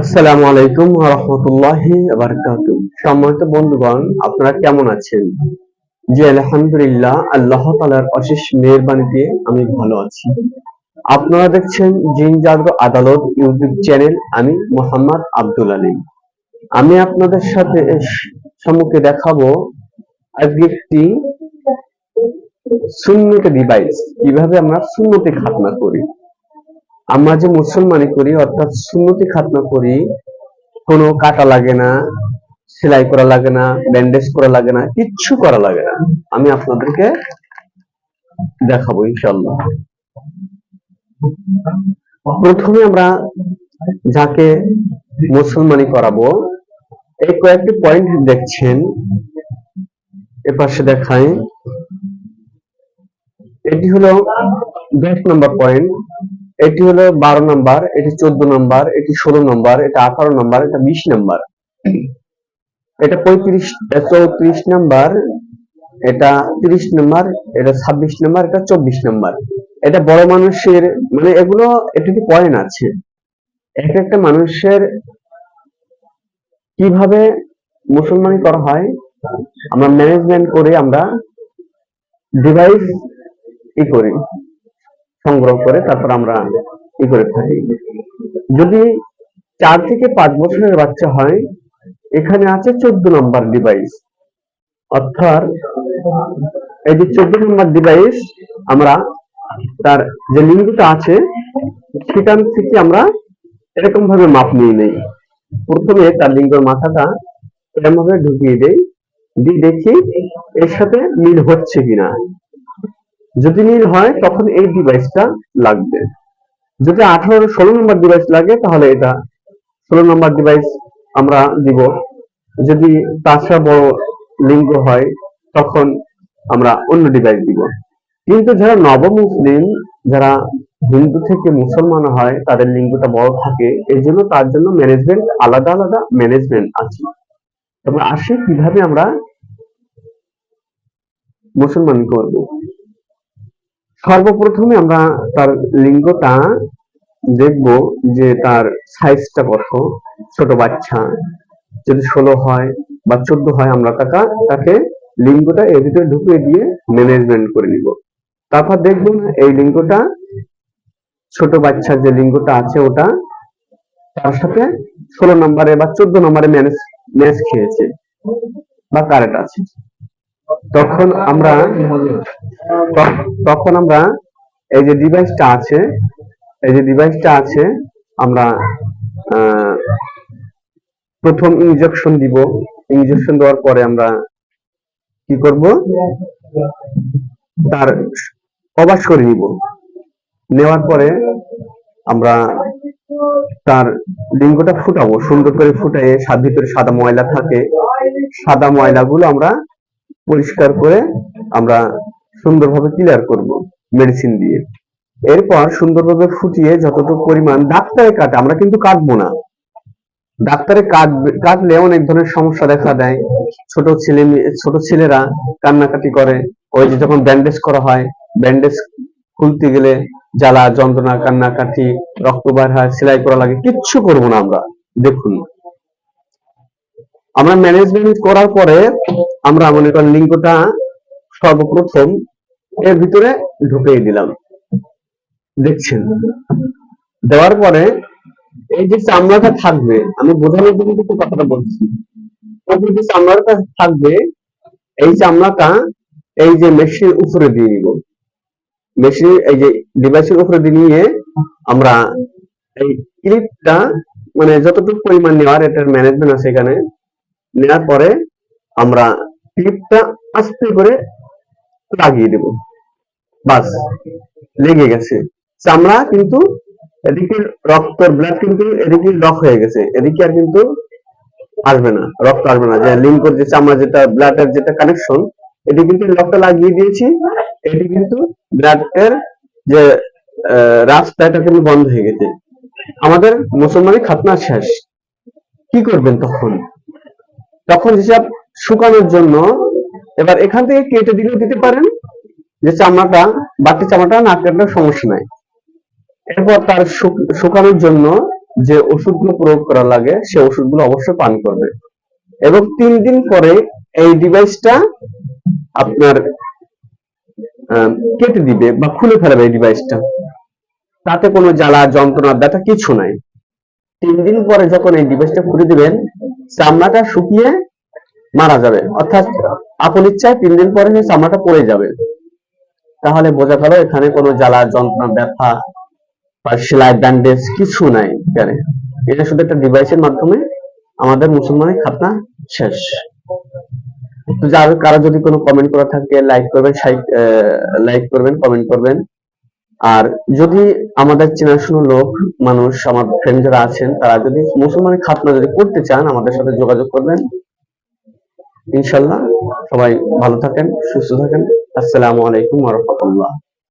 আসসালামু আলাইকুম রহমতুল্লাহি সম্মানিত বন্ধুগণ, আপনারা কেমন আছেন? জি, আলহামদুলিল্লাহ, আল্লাহ তালার অশেষ মেহরবানিতে আমি ভালো আছি। আপনারা দেখছেন জিন জাগ্র আদালত ইউটিউব চ্যানেল, আমি মোহাম্মদ আব্দুল আলী আমি আপনাদের সাথে সম্মুখে দেখাবো আজকে একটি সুন্নতি ডিভাইস কীভাবে আমরা সুন্নতি খাতনা করি? আমরা যে মুসলমানি করি, অর্থাৎ সুন্নতি খাতনা করি, কোনো কাটা লাগে না, সেলাই করা লাগে না ব্যান্ডেজ করা লাগে না, কিচ্ছু করা লাগে না। আমি আপনাদেরকে দেখাবো ইনশাল্লাহ প্রথমে আমরা যাকে মুসলমানি করাবো, এই কয়েকটি পয়েন্ট দেখছেন। এ পাশে দেখায় এটি হলো দশ নম্বর পয়েন্ট এটি হলো বারো নাম্বার, এটি চোদ্দ নাম্বার, এটি ষোলো নাম্বার, এটা আঠারো নাম্বার, এটা বিশ নাম্বার। এটা পঁয়ত্রিশ চৌত্রিশ নাম্বার, এটা তিরিশ নাম্বার, এটা ছাব্বিশ নাম্বার, এটা চব্বিশ নাম্বার। এটা বড় মানুষের মানে এগুলো একটি পয়েন্ট আছে। এক একটা মানুষের কীভাবে মুসলমানি করা হয়, আমরা ম্যানেজমেন্ট করে আমরা ডিভাইস ই করি। সংগ্রহ করে তারপর আমরা ই করে থাকি। যদি চার থেকে পাঁচ বছরের বাচ্চা হয়, এখানে আছে চোদ্দ নম্বর ডিভাইস অর্থাৎ এই যে চোদ্দ নম্বর ডিভাইস আমরা তার যে লিঙ্গটা আছে, সেখান থেকে আমরা এরকম ভাবে মাপ নিয়ে নেই। প্রথমে তার লিঙ্গের মাথাটা এরকম ভাবে ঢুকিয়ে দেই, দিয়ে দেখি এর সাথে মিল হচ্ছে কিনা। যদি মিল হয়, তখন এই ডিভাইসটা লাগবে। যদি আঠারো, ষোলো নম্বর ডিভাইস লাগে, তাহলে এটা ষোলো নম্বর ডিভাইস আমরা দিব। যদি তাছাড়া বড় লিঙ্গ হয়, তখন আমরা অন্য ডিভাইস দিব। কিন্তু যারা নব মুসলিম যারা হিন্দু থেকে মুসলমান হয়, তাদের লিঙ্গটা বড় থাকে। এই জন্য তার জন্য ম্যানেজমেন্ট আলাদা আলাদা ম্যানেজমেন্ট আছে। তবে আসি কীভাবে আমরা মুসলমান করব? সর্বপ্রথমে আমরা তার লিঙ্গটা দেখব যে তার সাইজটা কত, ছোট বাচ্চা। যদি ষোলো হয় বা চোদ্দ হয়, আমরা টাকা তাকে লিঙ্গটা এর ভিতরে ঢুকিয়ে দিয়ে ম্যানেজমেন্ট করে নিব। তারপর দেখব না, এই লিঙ্গটা, ছোট বাচ্চার যে লিঙ্গটা আছে ওটা, তার সাথে ষোলো নম্বরে বা চোদ্দ নম্বরে ম্যানেজ, ম্যাচ খেয়েছে বা কারেক্ট আছে। তখন আমরা তখন আমরা এই যে ডিভাইসটা আছে, এই যে ডিভাইসটা আছে, আমরা প্রথম ইনজেকশন দিব। ইনজেকশন দেওয়ার পরে আমরা কি করব? তার অবাস করে নিব। নেওয়ার পরে আমরা তার লিঙ্গটা ফুটাবো। সুন্দর করে ফুটাই সাত ভিতরে সাদা ময়লা থাকে। সাদা ময়লাগুলো আমরা পরিষ্কার করে আমরা সুন্দরভাবে ক্লিয়ার করব মেডিসিন দিয়ে। এরপর সুন্দরভাবে ফুটিয়ে যতটুকু পরিমাণ ডাক্তারে কাটে আমরা কিন্তু কাটবো না। ডাক্তারে কাটলে অনেক ধরনের সমস্যা দেখা দেয়। ছোট ছেলে ছোট ছেলেরা কান্নাকাটি করে। ওই যে যখন ব্যান্ডেজ করা হয় ব্যান্ডেজ খুলতে গেলে জ্বালা, যন্ত্রণা, কান্নাকাটি, রক্ত বার হয়, সেলাই করা লাগে, কিচ্ছু করব না আমরা। দেখুন আমরা ম্যানেজমেন্ট করার পরে আমরা মনে করেন লিঙ্কটা সর্বপ্রথম এর ভিতরে ঢুকিয়ে দিলাম। দেখছেন? দেওয়ার পরে এই যে চামড়াটা থাকবে, আমি বোঝানোর জন্য কিন্তু কথাটা বলছি। যে চামড়াটা থাকবে, এই চামড়াটা এই যে মেশিনের উপরে দিয়ে নিব মেশিন এই যে ডিভাইসের উপরে দিয়ে নিয়ে আমরা এই ক্লিপটা মানে যতটুকু পরিমাণ নেওয়ার, এটার ম্যানেজমেন্ট আছে এখানে। নেওয়ার পরে আমরা ক্লিপটা আস্তে করে লাগিয়ে দেব। বাস, লেগে গেছে। চামড়া কিন্তু এদিকে রক্ত ব্লাড কিন্তু এদিকে লক হয়ে গেছে। এদিকে আর কিন্তু আসবে না, রক্ত আসবে না। যে লিঙ্কর যে চামড়া যেটা ব্লাডের যেটা কানেকশন এটি কিন্তু লকটা লাগিয়ে দিয়েছি। এটি কিন্তু ব্লাডের যে রাস্তা, এটা কিন্তু বন্ধ হয়ে গেছে। আমাদের মুসলমানের খাতনা শেষ। কি করবেন তখন? তখন হিসাব শুকানোর জন্য এবার এখান থেকে কেটে দিলেও দিতে পারেন যে চামড়াটা, বাড়তি চামড়াটা না কাটলে সমস্যা নাই। এরপর তার শুকানোর জন্য যে ওষুধগুলো প্রয়োগ করা লাগে, সে ওষুধগুলো অবশ্যই পান করবে। এবং তিন দিন পরে এই ডিভাইসটা আপনার কেটে দিবে বা খুলে ফেলবে এই ডিভাইসটা তাতে কোনো জ্বালা, যন্ত্রণা, ব্যথা কিছু নাই। তিন দিন পরে যখন এই ডিভাইসটা খুলে দিবেন চামড়াটা শুকিয়ে মারা যাবে। অর্থাৎ আপন ইচ্ছায় তিন দিন পরে সেই চামড়াটা পড়ে যাবে। তাহলে বোঝা গেল এখানে কোনো জ্বালা, যন্ত্রণা, ব্যথা বা সেলাই ব্যান্ডেজ কিছু নাই এখানে। এটা শুধু একটা ডিভাইসের মাধ্যমে আমাদের মুসলমানের খাতনা শেষ। তো যার কারও যদি কোনো কমেন্ট করা থাকে লাইক করবেন লাইক করবেন কমেন্ট করবেন। আর যদি আমাদের চেনাশোনা লোক, মানুষ, আমার ফ্রেন্ড যারা আছেন, তারা যদি মুসলমান খাতনা যদি করতে চান, আমাদের সাথে যোগাযোগ করবেন। ইনশাল্লাহ সবাই ভালো থাকেন, সুস্থ থাকেন। আসসালামু আলাইকুম রাহমাতুল্লাহ।